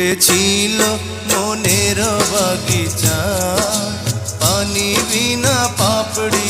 ফুটেছিল মনের বাগিচা। পানি বিনা পাপড়ি